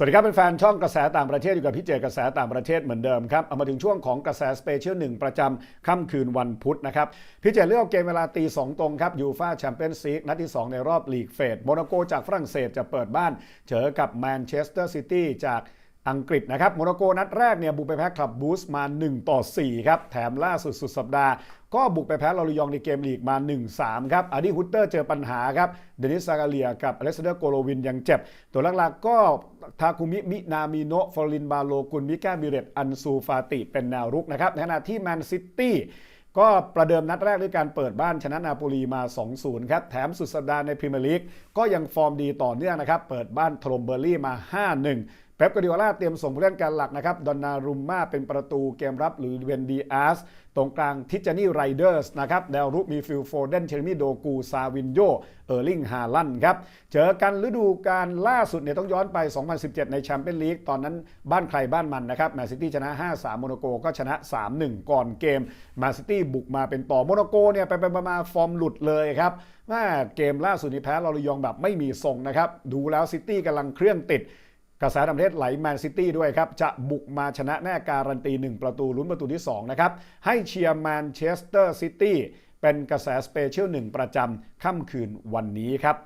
สวัสดีครับเป็นแฟนช่องกระแสต่างประเทศอยู่กับพี่เจกระแสต่างประเทศเหมือนเดิมครับเอามาถึงช่วงของกระแสสเปเชียลหนึ่งประจำค่ำคืนวันพุธนะครับพี่เจเลือกเกมเวลาตีสองตรงครับยูฟาแชมเปี้ยนส์ลีกนัดที่ 2 ในรอบลีกเฟดโมนาโกจากฝรั่งเศสจะเปิดบ้านเจอกับแมนเชสเตอร์ซิตี้จากอังกฤษนะครับโมนาโกนัดแรกเนี่ยบุกไปแพ้คลับบูสมา 1 ต่อ 4 ครับ แถมล่าสุดสุดสัปดาห์ ก็บุกไปแพ้ลอริยองในเกมลีกมา 1-3 ครับอาดี้ฮุตเตอร์เจอปัญหาครับ เดนิสซากาเลียกับอเล็กซเดอร์โกโลวินยังเจ็บ ตัวหลักๆก็ ทาคุมิ มินามิโนะฟอรินบาโลกุล มิก้าบิเรตอันซูฟาติ เป็นแนวรุกนะครับในขณะที่แมนซิตี้ก็ประเดิมนัดแรกด้วยการเปิดบ้านชนะนาโปลีมา 2-0 ครับ แถมสุดสัปดาห์ในพรีเมียร์ลีกก็ยังฟอร์มดีต่อเนื่องนะครับ เปิดบ้านโทรมเบอร์ลี่มา 5-1 เป๊ปกวาดิโอลาเตรียมส่งผู้เล่นการหลักนะครับ ดอนนารุมมาเป็นประตูเกมรับหรือเวนดีอาสตรงกลางทิจานี่ไรเดอร์สนะครับแนวรุกมีฟิลโฟเดนเชลมิโดกูซาวินโย เออร์ลิงฮาลันครับ เจอกันฤดูกาลล่าสุดเนี่ยต้องย้อนไป 2017 ในแชมเปี้ยนลีก ตอนนั้นบ้านใครบ้านมันนะครับแมนซิตี้ชนะ 5-3 โมโนโกก็ชนะ 3-1 ก่อนเกมแมนซิตี้บุกมาเป็นต่อโมโนโกเนี่ยไปไปมาฟอร์มหลุดเลยครับแม่เกมล่าสุดนี้แพ้ลอริยองแบบไม่มีทรงนะครับดูแล้วซิตี้กำลังเครื่องติด กระแสต่างประเทศไหลแมนซิตี้ด้วยครับ จะบุกมาชนะแน่การันตี 1 ประตูลุ้นประตูที่ 2 นะครับ ให้เชียร์แมนเชสเตอร์ซิตี้เป็นกระแสสเปเชียลหนึ่งประจำค่ำคืนวันนี้ครับ